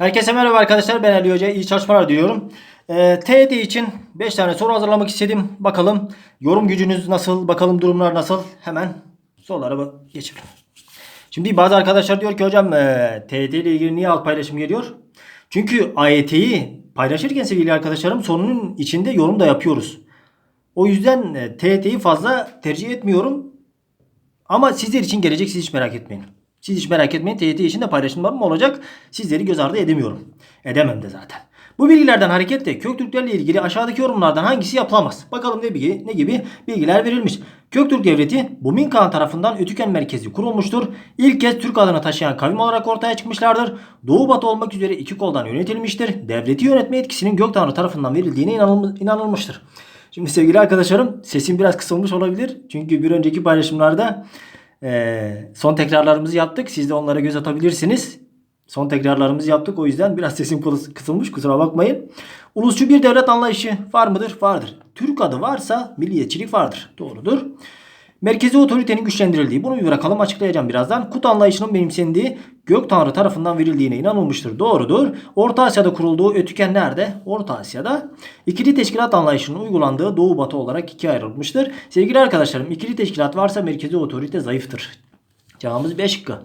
Herkese merhaba arkadaşlar. Ben Ali Hoca. İyi çalışmalar diliyorum. Ee, TET için 5 tane soru hazırlamak istedim. Bakalım yorum gücünüz nasıl? Bakalım durumlar nasıl? Hemen sorulara geçelim. Şimdi bazı arkadaşlar diyor ki hocam e, TET ile ilgili niye alt paylaşım geliyor? Çünkü AYT'yi paylaşırken sevgili arkadaşlarım sorunun içinde yorum da yapıyoruz. O yüzden e, TET'yi fazla tercih etmiyorum. Ama sizler için gelecek siz hiç merak etmeyin. Siz hiç merak etmeyin. TYT için de paylaşımlarım olacak. Sizleri göz ardı edemiyorum. Edemem de zaten. Bu bilgilerden hareketle Köktürklerle ilgili aşağıdaki yorumlardan hangisi yapılamaz? Bakalım ne, bilgi, ne gibi bilgiler verilmiş. Köktürk Devleti Bumin Kağan tarafından Ötüken merkezi kurulmuştur. İlk kez Türk adını taşıyan kavim olarak ortaya çıkmışlardır. Doğu batı olmak üzere iki koldan yönetilmiştir. Devleti yönetme etkisinin Gök Tanrı tarafından verildiğine inanılm- inanılmıştır. Şimdi sevgili arkadaşlarım sesim biraz kısılmış olabilir. Çünkü bir önceki paylaşımlarda eee, son tekrarlarımızı yaptık. Siz de onlara göz atabilirsiniz. Son tekrarlarımızı yaptık. O yüzden biraz sesim kıs- kısılmış. Kusura bakmayın. Ulusçu bir devlet anlayışı var mıdır? Vardır. Türk adı varsa milliyetçilik vardır. Doğrudur. Merkezi otoritenin güçlendirildiği. Bunu bir bırakalım açıklayacağım birazdan. Kut anlayışının benimsendiği Gök Tanrı tarafından verildiğine inanılmıştır. Doğrudur. Orta Asya'da kurulduğu Ötüken nerede? Orta Asya'da. İkili teşkilat anlayışının uygulandığı Doğu Batı olarak ikiye ayrılmıştır. Sevgili arkadaşlarım ikili teşkilat varsa merkezi otorite zayıftır. Cevabımız B şıkkı.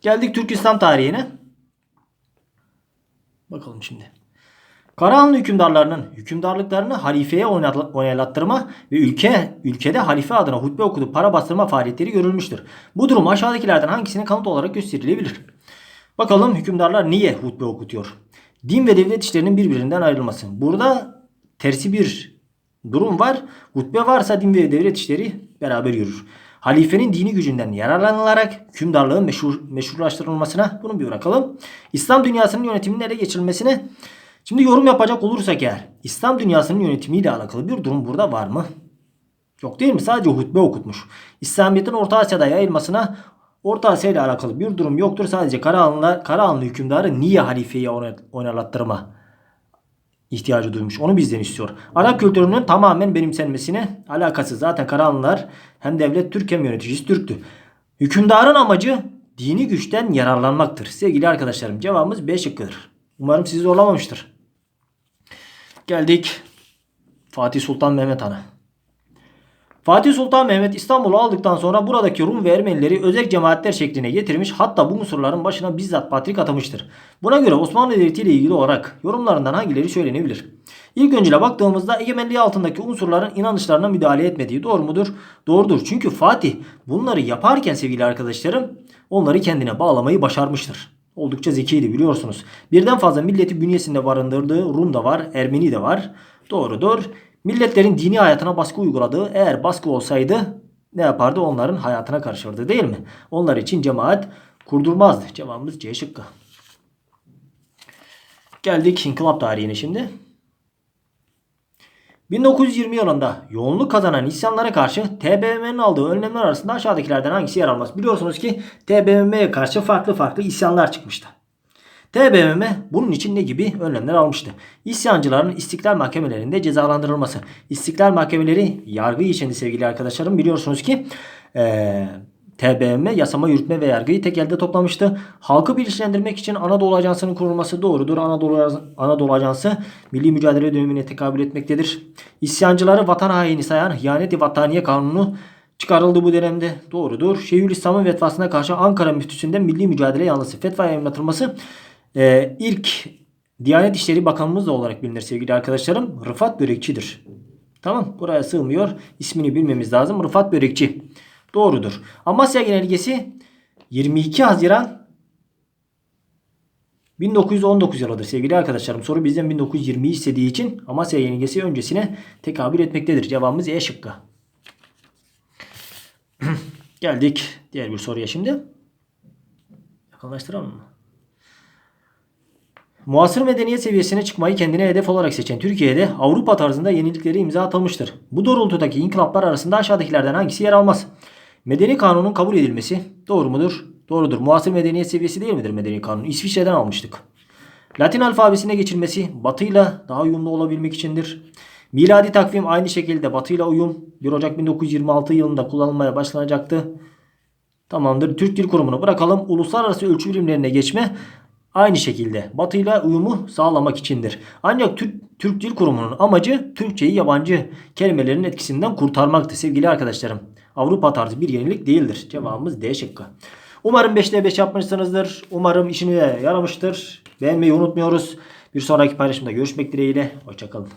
Geldik Türk İslam tarihine. Bakalım şimdi. Karahanlı hükümdarlarının hükümdarlıklarını halifeye onaylattırma ve ülke ülkede halife adına hutbe okutup para bastırma faaliyetleri görülmüştür. Bu durum aşağıdakilerden hangisinin kanıt olarak gösterilebilir? Bakalım hükümdarlar niye hutbe okutuyor? Din ve devlet işlerinin birbirinden ayrılması. Burada tersi bir durum var. Hutbe varsa din ve devlet işleri beraber yürür. Halifenin dini gücünden yararlanılarak hükümdarlığın meşhur, meşrulaştırılmasına bunu bir bırakalım. İslam dünyasının yönetiminin ele geçirilmesine Şimdi yorum yapacak olursak eğer İslam dünyasının yönetimiyle alakalı bir durum burada var mı? Yok değil mi? Sadece hutbe okutmuş. İslamiyet'in Orta Asya'da yayılmasına Orta Asya ile alakalı bir durum yoktur. Sadece Karahanlılar, Karahanlı hükümdarı niye halifeyi ona- onaylattırma ihtiyacı duymuş. Onu bizden istiyor. Arap kültürünün tamamen benimsenmesine alakası. Zaten Karahanlılar hem devlet Türk hem yöneticisi Türktü. Hükümdarın amacı dini güçten yararlanmaktır. Sevgili arkadaşlarım cevabımız B şıkkıdır. Umarım sizi zorlamamıştır. Geldik Fatih Sultan Mehmet Han'a. Fatih Sultan Mehmet İstanbul'u aldıktan sonra buradaki Rum ve Ermenileri özel cemaatler şekline getirmiş hatta bu unsurların başına bizzat patrik atamıştır. Buna göre Osmanlı Devleti ile ilgili olarak yorumlarından hangileri söylenebilir? İlk öncüle baktığımızda egemenliği altındaki unsurların inanışlarına müdahale etmediği doğru mudur? Doğrudur. Çünkü Fatih bunları yaparken sevgili arkadaşlarım onları kendine bağlamayı başarmıştır. Oldukça zekiydi biliyorsunuz. Birden fazla milleti bünyesinde barındırdığı Rum da var, Ermeni de var. Doğrudur. Milletlerin dini hayatına baskı uyguladığı eğer baskı olsaydı ne yapardı? Onların hayatına karışırdı değil mi? Onlar için cemaat kurdurmazdı. Cevabımız C şıkkı. Geldik inkılap tarihine şimdi. 1920 yılında yoğunluk kazanan isyanlara karşı TBMM'nin aldığı önlemler arasında aşağıdakilerden hangisi yer almaz? Biliyorsunuz ki TBMM'ye karşı farklı farklı isyanlar çıkmıştı. TBMM bunun için ne gibi önlemler almıştı? İsyancıların istiklal mahkemelerinde cezalandırılması. İstiklal mahkemeleri yargı içindi sevgili arkadaşlarım. Biliyorsunuz ki eee TBMM yasama, yürütme ve yargıyı tek elde toplamıştı. Halkı bilinçlendirmek için Anadolu Ajansı'nın kurulması doğrudur. Anadolu, Anadolu Ajansı milli mücadele dönemine tekabül etmektedir. İsyancıları vatan haini sayan Hıyanet-i Vattaniye Kanunu çıkarıldı bu dönemde. Doğrudur. Şeyhülislam'ın fetvasına karşı Ankara müftüsünde milli mücadele yanlısı fetva yayınlatılması e, ilk Diyanet İşleri Bakanımız da olarak bilinir sevgili arkadaşlarım. Rıfat Börekçi'dir. Tamam buraya sığmıyor. İsmini bilmemiz lazım. Rıfat Börekçi. Doğrudur. Amasya Genelgesi 22 Haziran 1919 yılıdır sevgili arkadaşlarım. Soru bizden 1920 istediği için Amasya Genelgesi öncesine tekabül etmektedir. Cevabımız E şıkkı. Geldik diğer bir soruya şimdi. Yakınlaştıralım mı? Muasır medeniyet seviyesine çıkmayı kendine hedef olarak seçen Türkiye'de Avrupa tarzında yenilikleri imza atılmıştır. Bu doğrultudaki inkılaplar arasında aşağıdakilerden hangisi yer almaz? Medeni kanunun kabul edilmesi doğru mudur? Doğrudur. Muasır medeniyet seviyesi değil midir medeni kanun? İsviçre'den almıştık. Latin alfabesine geçilmesi batıyla daha uyumlu olabilmek içindir. Miladi takvim aynı şekilde batıyla uyum 1 Ocak 1926 yılında kullanılmaya başlanacaktı. Tamamdır. Türk Dil Kurumu'nu bırakalım. Uluslararası ölçü birimlerine geçme aynı şekilde batıyla uyumu sağlamak içindir. Ancak Türk, Türk Dil Kurumu'nun amacı Türkçeyi yabancı kelimelerin etkisinden kurtarmaktır sevgili arkadaşlarım. Avrupa tarzı bir yenilik değildir. Cevabımız D şıkkı. Umarım 5'te 5 yapmışsınızdır. Umarım işine yaramıştır. Beğenmeyi unutmuyoruz. Bir sonraki paylaşımda görüşmek dileğiyle. Hoşçakalın.